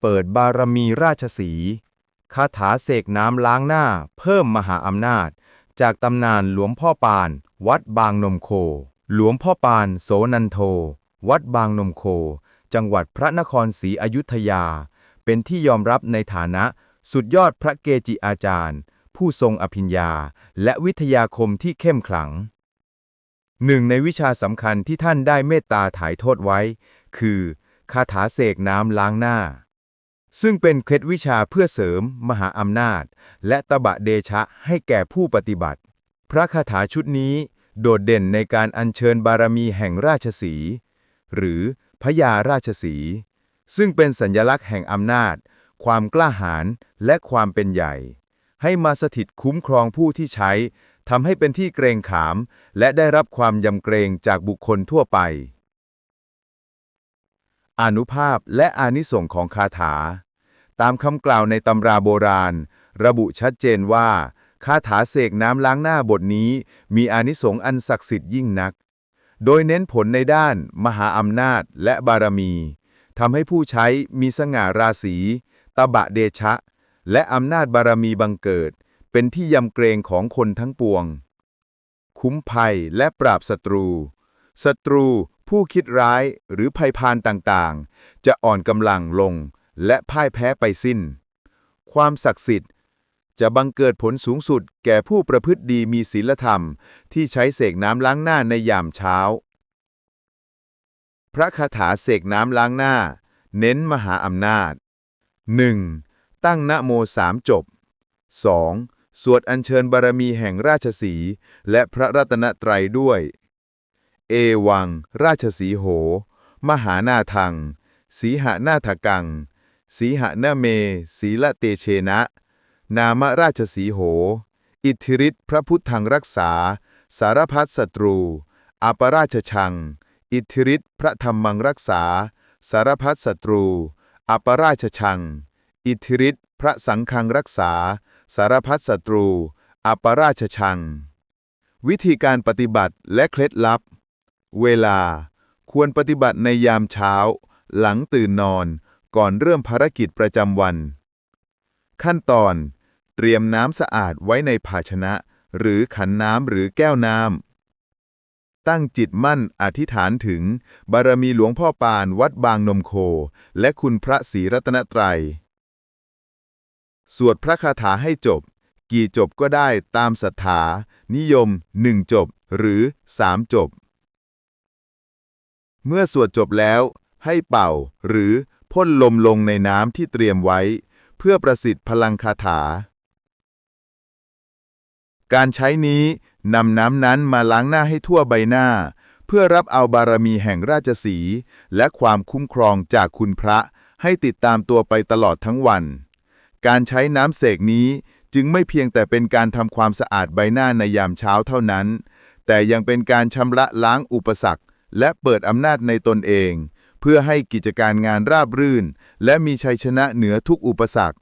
เปิดบารมีราชสีห์คาถาเสกน้ำล้างหน้า เพิ่มมหาอำนาจ จากตำนานหลวงพ่อปาน วัดบางนมโค หลวงพ่อปานโสนันโท วัดบางนมโค จังหวัดพระนครศรีอยุธยา เป็นที่ยอมรับในฐานะสุดยอดพระเกจิอาจารย์ ผู้ทรงอภิญญา และวิทยาคมที่เข้มขลัง หนึ่งในวิชาสำคัญที่ท่านได้เมตตาถ่ายโทษไว้ คือ คาถาเสกน้ำล้างหน้า ซึ่งเป็นเคล็ดวิชาเพื่อเสริม มหาอำนาจ และตบะเดชะให้แก่ผู้ปฏิบัติ พระคาถาชุดนี้โดดเด่นในการอัญเชิญบารมีแห่งราชสี หรือพญาราชสี ซึ่งเป็นสัญลักษณ์แห่งอำนาจ ความกล้าหาญและความเป็นใหญ่ ให้มาสถิตคุ้มครองผู้ที่ใช้ทำให้เป็นที่เกรงขาม และได้รับความยำเกรงจากบุคคลทั่วไป อนุภาพและอานิสงค์ของคาถา ตามคำกล่าวในตำราโบราณ ระบุชัดเจนว่าคาถาเสกน้ำล้างหน้าบทนี้ มีอานิสงส์อันศักดิ์สิทธิ์ยิ่งนัก โดยเน้นผลในด้าน มหาอำนาจและบารมีทำให้ผู้ใช้มีสง่าราศีตบะเดชะ และอำนาจบารมีบังเกิด เป็นที่ยำเกรงของคนทั้งปวง คุ้มภัยและปราบศัตรูศัตรู ผู้คิดร้ายหรือภัยพานต่างๆ จะอ่อนกำลังลง และพ่ายแพ้ไปสิ้น ความศักดิ์สิทธิ์ จะบังเกิดผลสูงสุดแก่ผู้ประพฤติดีมีศีลธรรม ที่ใช้เสกน้ำล้างหน้าในยามเช้า พระคาถาเสกน้ำล้างหน้า เน้นมหาอำนาจ 1. ตั้งนะโมสามจบ 2. สวดอัญเชิญบารมีแห่งราชสี และพระรัตนตรัยด้วย เอวัง ราชสีโห มหานาทัง สีหนาทกัง สีหนาเมสีละเตเชนะ นามราชสีโห อิทธิฤทธิพระพุทธังรักษา สารพัดศัตรูอัปราชชัง อิทธิฤทธิพระธรรมังรักษา สารพัดศัตรูอัปราชชัง อิทธิฤทธิพระสังฆังรักษา สารพัดศัตรูอัปราชชัง วิธีการปฏิบัติและเคล็ดลับ เวลา ควรปฏิบัติในยามเช้า หลังตื่นนอน ก่อนเริ่มภารกิจประจำวัน ขั้นตอน เตรียมน้ำสะอาดไว้ในภาชนะ หรือขันน้ำหรือแก้วน้ำ ตั้งจิตมั่นอธิษฐานถึง บารมีหลวงพ่อปานวัดบางนมโค และคุณพระศรีรัตนตรัย สวดพระคาถาให้จบ กี่จบก็ได้ตามศรัทธา นิยมหนึ่งจบหรือสามจบ เมื่อสวดจบแล้วให้เป่าหรือ พ่นลมลงในน้ำที่เตรียมไว้ เพื่อประสิทธิ์พลังคาถา การใช้นี้นำน้ำนั้นมาล้างหน้าให้ทั่วใบหน้า เพื่อรับเอาบารมีแห่งราชสี และความคุ้มครองจากคุณพระให้ติดตามตัวไปตลอดทั้งวัน การใช้น้ำเสกนี้จึงไม่เพียงแต่เป็นการทำความสะอาดใบหน้าในยามเช้าเท่านั้น แต่ยังเป็นการชำระล้างอุปสรรค และเปิดอำนาจในตนเอง เพื่อให้กิจการงานราบรื่น และมีชัยชนะเหนือทุกอุปสรรค